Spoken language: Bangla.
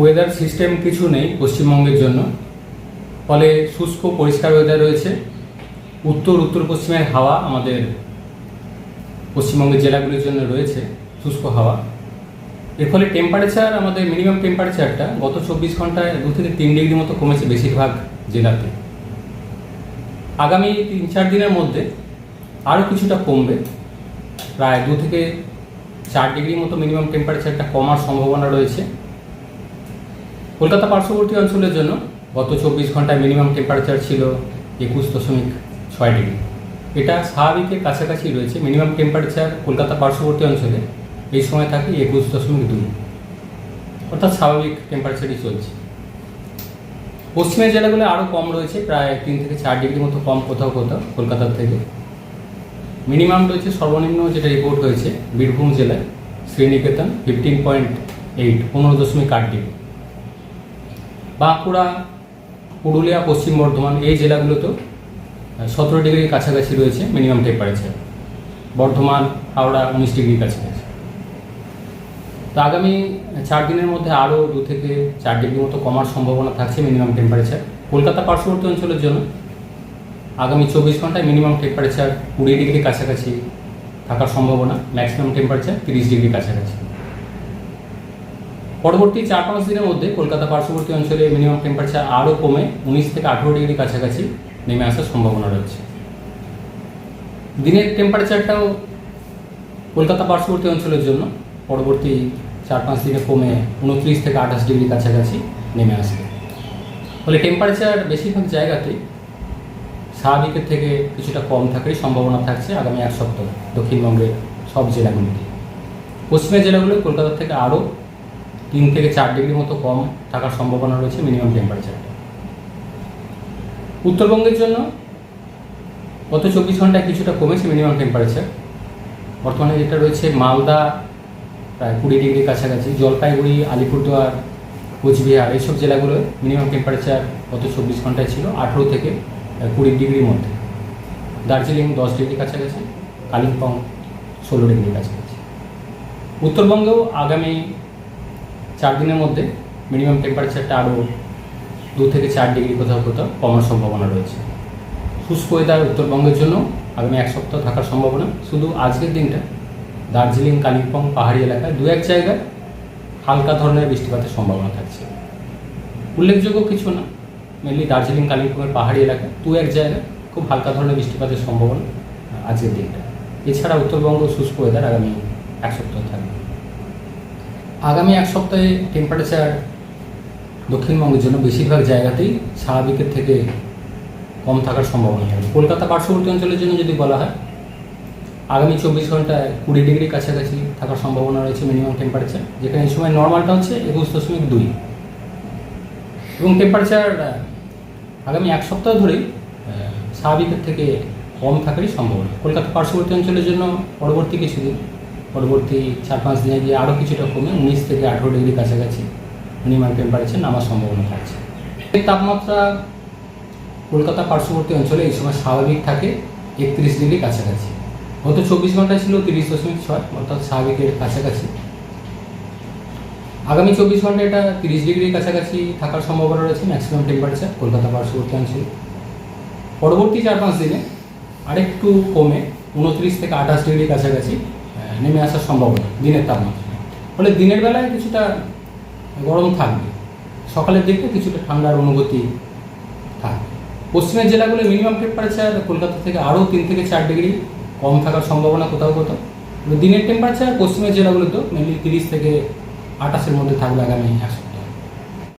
ওয়েদার সিস্টেম কিছু নেই পশ্চিমবঙ্গের জন্য। ফলে শুষ্ক পরিষ্কার ওয়েদার রয়েছে। উত্তর উত্তর পশ্চিমের হাওয়া আমাদের পশ্চিমবঙ্গের জেলাগুলির জন্য রয়েছে শুষ্ক হাওয়া। এর ফলে টেম্পারেচার আমাদের মিনিমাম টেম্পারেচারটা গত চব্বিশ ঘন্টায় দু থেকে তিন ডিগ্রি মতো কমেছে বেশিরভাগ জেলাতে। আগামী তিন চার দিনের মধ্যে আরও কিছুটা কমবে। প্রায় দু থেকে চার ডিগ্রি মতো মিনিমাম টেম্পারেচারটা কমার সম্ভাবনা রয়েছে। কলকাতা পার্শ্ববর্তী অঞ্চলের জন্য গত চব্বিশ ঘন্টায় মিনিমাম টেম্পারেচার ছিল একুশ দশমিক ছয় ডিগ্রি এটা স্বাভাবিকের কাছাকাছি রয়েছে। মিনিমাম টেম্পারেচার কলকাতা পার্শ্ববর্তী অঞ্চলে এই সময় থাকে একুশ দশমিক দুই। অর্থাৎ স্বাভাবিক টেম্পারেচারই চলছে। পশ্চিমের জেলাগুলো আরও কম রয়েছে, প্রায় তিন থেকে চার ডিগ্রি মতো কম কোথাও কোথাও কলকাতার থেকে। মিনিমাম রয়েছে সর্বনিম্ন যেটা রিপোর্ট হয়েছে, বীরভূম জেলায় শ্রীনিকেতন ফিফটিন পয়েন্ট এইট পনেরো দশমিক আট ডিগ্রি বাঁকুড়া, পুরুলিয়া, পশ্চিম বর্ধমান এই জেলাগুলোতেও সতেরো ডিগ্রির কাছাকাছি রয়েছে মিনিমাম টেম্পারেচার বর্ধমান, হাওড়া উনিশ ডিগ্রির কাছাকাছি। তো আগামী চার দিনের মধ্যে আরও দু থেকে চার ডিগ্রি মতো কমার সম্ভাবনা থাকছে মিনিমাম টেম্পারেচার কলকাতা পার্শ্ববর্তী অঞ্চলের জন্য আগামী চব্বিশ ঘন্টায় মিনিমাম টেম্পারেচার কুড়ি ডিগ্রি কাছাকাছি থাকার সম্ভাবনা ম্যাক্সিমাম টেম্পারেচার তিরিশ ডিগ্রি কাছাকাছি। পরবর্তী চার পাঁচ দিনের মধ্যে কলকাতা পার্শ্ববর্তী অঞ্চলে মিনিমাম টেম্পারেচার আরও কমে উনিশ থেকে আঠেরো ডিগ্রি কাছাকাছি নেমে আসার সম্ভাবনা রয়েছে। দিনের টেম্পারেচারটাও কলকাতা পার্শ্ববর্তী অঞ্চলের জন্য পরবর্তী চার পাঁচ দিনে কমে উনত্রিশ থেকে আঠাশ ডিগ্রি কাছাকাছি নেমে আসবে। ফলে টেম্পারেচার বেশিরভাগ জায়গাতেই স্বাভাবিকের থেকে কিছুটা কম থাকারই সম্ভাবনা থাকছে আগামী এক সপ্তাহ দক্ষিণবঙ্গের সব জেলাগুলিতে। পশ্চিমের জেলাগুলো কলকাতা থেকে আরও তিন থেকে চার ডিগ্রি মতো কম থাকার সম্ভাবনা রয়েছে মিনিমাম টেম্পারেচারটা উত্তরবঙ্গের জন্য গত চব্বিশ ঘন্টায় কিছুটা কমেছে মিনিমাম টেম্পারেচার বর্তমানে যেটা রয়েছে মালদা প্রায় কুড়ি ডিগ্রি কাছাকাছি, জলপাইগুড়ি, আলিপুরদুয়ার, কোচবিহার এইসব জেলাগুলো মিনিমাম টেম্পারেচার গত চব্বিশ ঘন্টায় ছিল আঠেরো থেকে কুড়ি ডিগ্রির মধ্যে। দার্জিলিং দশ ডিগ্রি কাছাকাছি, কালিম্পং ষোলো ডিগ্রি কাছাকাছি। উত্তরবঙ্গেও আগামী চার দিনের মধ্যে মিনিমাম টেম্পারেচারটা আরও দু থেকে চার ডিগ্রি কোথাও কোথাও কমার সম্ভাবনা রয়েছে। শুষ্ক ওয়েদার উত্তরবঙ্গের জন্য আগামী এক সপ্তাহ থাকার সম্ভাবনা। শুধু আজকের দিনটা, দার্জিলিং, কালিম্পং, পাহাড়ি এলাকায় দু এক জায়গায় হালকা ধরনের বৃষ্টিপাতের সম্ভাবনা থাকছে। উল্লেখযোগ্য কিছু না মেনলি দার্জিলিং, কালিম্পংয়ের পাহাড়ি এলাকায় দু এক জায়গায় খুব হালকা ধরনের বৃষ্টিপাতের সম্ভাবনা আজকের দিনটা। এছাড়া উত্তরবঙ্গ শুষ্ক ওয়েদার আগামী এক সপ্তাহ থাকবে। আগামী এক সপ্তাহে টেম্পারেচার দক্ষিণবঙ্গের জন্য বেশিরভাগ জায়গাতেই স্বাভাবিকের থেকে কম থাকার সম্ভাবনা থাকবে কলকাতা পার্শ্ববর্তী অঞ্চলের জন্য যদি বলা হয়, আগামী চব্বিশ ঘন্টায় কুড়ি ডিগ্রি কাছাকাছি থাকার সম্ভাবনা রয়েছে মিনিমাম টেম্পারেচার যেখানে এই সময় নর্মালটা হচ্ছে একুশ দশমিক দুই। এবং টেম্পারেচার আগামী এক সপ্তাহ ধরেই স্বাভাবিকের থেকে কম থাকারই সম্ভাবনা। কলকাতা পার্শ্ববর্তী অঞ্চলের জন্য পরবর্তী কিছুদিন পরবর্তী চার পাঁচ দিনে গিয়ে আরও কিছুটা কমে উনিশ থেকে আঠেরো ডিগ্রি কাছাকাছি মিনিমাম টেম্পারেচার নামার সম্ভাবনা থাকছে। এর তাপমাত্রা কলকাতা পার্শ্ববর্তী অঞ্চলে এই সময় স্বাভাবিক থাকে একত্রিশ ডিগ্রি কাছাকাছি। গত চব্বিশ ঘন্টায় ছিল তিরিশ দশমিক ছয়, অর্থাৎ স্বাভাবিকের কাছাকাছি। আগামী চব্বিশ ঘন্টায় এটা তিরিশ ডিগ্রির কাছাকাছি থাকার সম্ভাবনা রয়েছে ম্যাক্সিমাম টেম্পারেচার কলকাতা পার্শ্ববর্তী অঞ্চলে। পরবর্তী চার পাঁচ দিনে আরেকটু কমে উনত্রিশ থেকে আঠাশ ডিগ্রির কাছাকাছি নেমে আসার সম্ভাবনা, দিনের তাপমাত্রা। ফলে দিনের বেলায় কিছুটা গরম থাকবে। সকালের দিকে কিছুটা ঠান্ডার অনুভূতি থাকবে। পশ্চিমের জেলাগুলো মিনিমাম টেম্পারেচার কলকাতা থেকে আরও তিন থেকে চার ডিগ্রি কম থাকার সম্ভাবনা কোথাও কোথাও। দিনের টেম্পারেচার পশ্চিমের জেলাগুলোতেও মেনলি তিরিশ থেকে আঠাশের মধ্যে থাকবে আগামী এক